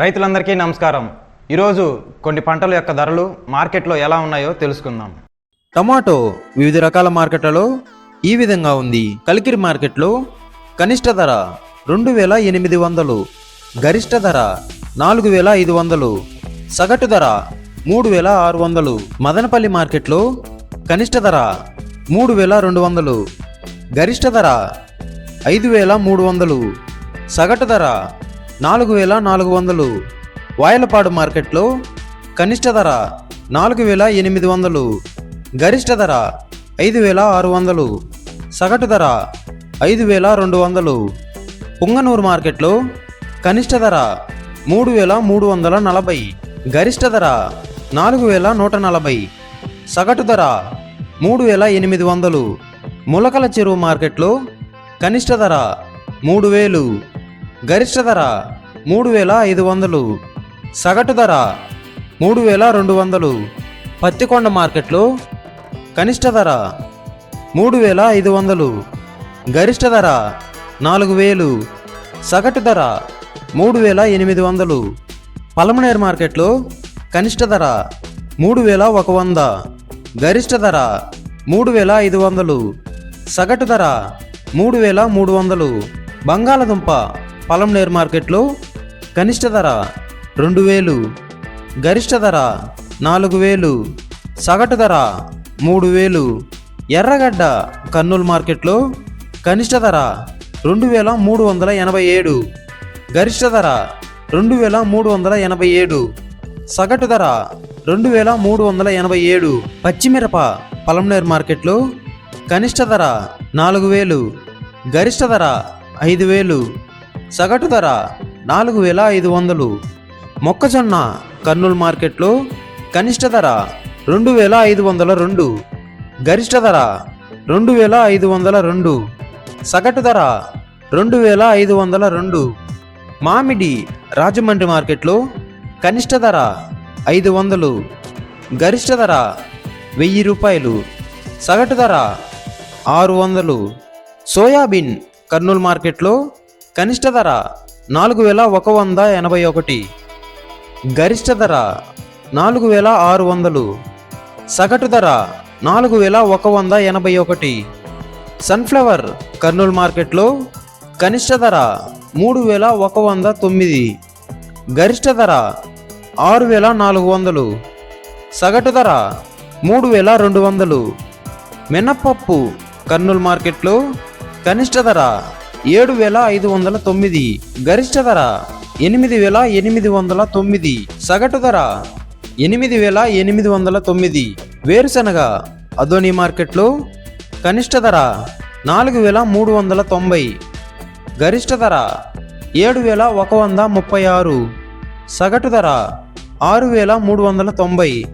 రైతులందరికీ నమస్కారం. ఈరోజు కొన్ని పంటల యొక్క ధరలు మార్కెట్లో ఎలా ఉన్నాయో తెలుసుకుందాం. టమాటో వివిధ రకాల మార్కెట్లలో ఈ విధంగా ఉంది. కలికిరి మార్కెట్లో కనిష్ట ధర రెండు వేల ఎనిమిది వందలు గరిష్ట ధర నాలుగు వేల ఐదు వందలు సగటు ధర మూడు వేల ఆరు వందలు మదనపల్లి మార్కెట్లో కనిష్ట ధర మూడు వేల రెండు వందలు గరిష్ట ధర ఐదు వేల మూడు వందలు సగటు ధర నాలుగు వేల నాలుగు వందలు. వాయలపాడు మార్కెట్లో కనిష్ట ధర నాలుగు వేల ఎనిమిది వందలు. గరిష్ట ధర ఐదు వేల ఆరు వందలు. సగటు ధర ఐదు వేల రెండు వందలు. పుంగనూరు మార్కెట్లో కనిష్ట ధర మూడు వేల మూడు వందల నలభై. గరిష్ట ధర నాలుగు వేల నూట నలభై. సగటు ధర మూడు వేల ఎనిమిది వందలు. ములకల చెరువు మార్కెట్లో కనిష్ట ధర మూడు వేలు. గరిష్ట ధర మూడు వేల ఐదు వందలు. సగటు ధర మూడు వేల రెండు వందలు. పత్తికొండ మార్కెట్లో కనిష్ట ధర మూడు వేల ఐదు వందలు. గరిష్ట ధర నాలుగు వేలు. సగటు ధర మూడు వేల ఎనిమిది వందలు. పలమనేర్ మార్కెట్లో కనిష్ట ధర మూడు వేల ఒక వంద. గరిష్ట ధర మూడు వేల ఐదు వందలు. సగటు ధర మూడు వేల మూడు వందలు. బంగాళదుంప పలంనేరు మార్కెట్లో కనిష్ట ధర రెండు వేలు గరిష్ట ధర నాలుగు వేలు సగటు ధర మూడు వేలు. ఎర్రగడ్డ కర్నూలు మార్కెట్లో కనిష్ట ధర రెండు వేల మూడు వందల ఎనభై ఏడు గరిష్ట ధర రెండు వేల మూడు వందల ఎనభై ఏడు సగటు ధర రెండు వేల మూడు వందల ఎనభై ఏడు. పచ్చిమిరప పలంనేర్ మార్కెట్లో కనిష్ట ధర నాలుగు వేలు గరిష్ట ధర ఐదు వేలు సగటు ధర నాలుగు వేల ఐదు వందలు. మొక్కజొన్న కర్నూలు మార్కెట్లో కనిష్ట ధర రెండు వేల ఐదు వందల రెండు. గరిష్ట ధర రెండు వేల ఐదు వందల రెండు. సగటు ధర రెండు వేల ఐదు వందల రెండు. మామిడి రాజమండ్రి మార్కెట్లో కనిష్ట ధర ఐదు వందలు. గరిష్ట ధర వెయ్యి రూపాయలు. సగటు ధర ఆరు వందలు. సోయాబీన్ కర్నూలు మార్కెట్లో కనిష్ట ధర నాలుగు వేల ఒక వంద ఎనభై ఒకటి. గరిష్ట ధర నాలుగు వేల ఆరు వందలు. సగటు ధర నాలుగు వేల ఒక వంద ఎనభై ఒకటి. సన్ఫ్లవర్ కర్నూలు మార్కెట్లో కనిష్ట ధర మూడు వేల ఒక వంద తొమ్మిది. గరిష్ట ధర ఆరు వేల నాలుగు వందలు. సగటు ధర మూడు వేల రెండు వందలు. మినప్పప్పు కర్నూలు మార్కెట్లో కనిష్ట ధర ఏడు వేల ఐదు వందల తొమ్మిది. గరిష్ట ధర ఎనిమిది వేల ఎనిమిది వందల తొమ్మిది. సగటు ధర ఎనిమిది వేల ఎనిమిది వందల తొమ్మిది. వేరుశనగ అదోని మార్కెట్లో కనిష్ట ధర నాలుగు వేల మూడు వందల తొంభై. గరిష్ట ధర ఏడు వేల ఒక వంద ముప్పై ఆరు. సగటు ధర ఆరు వేల మూడు వందల తొంభై.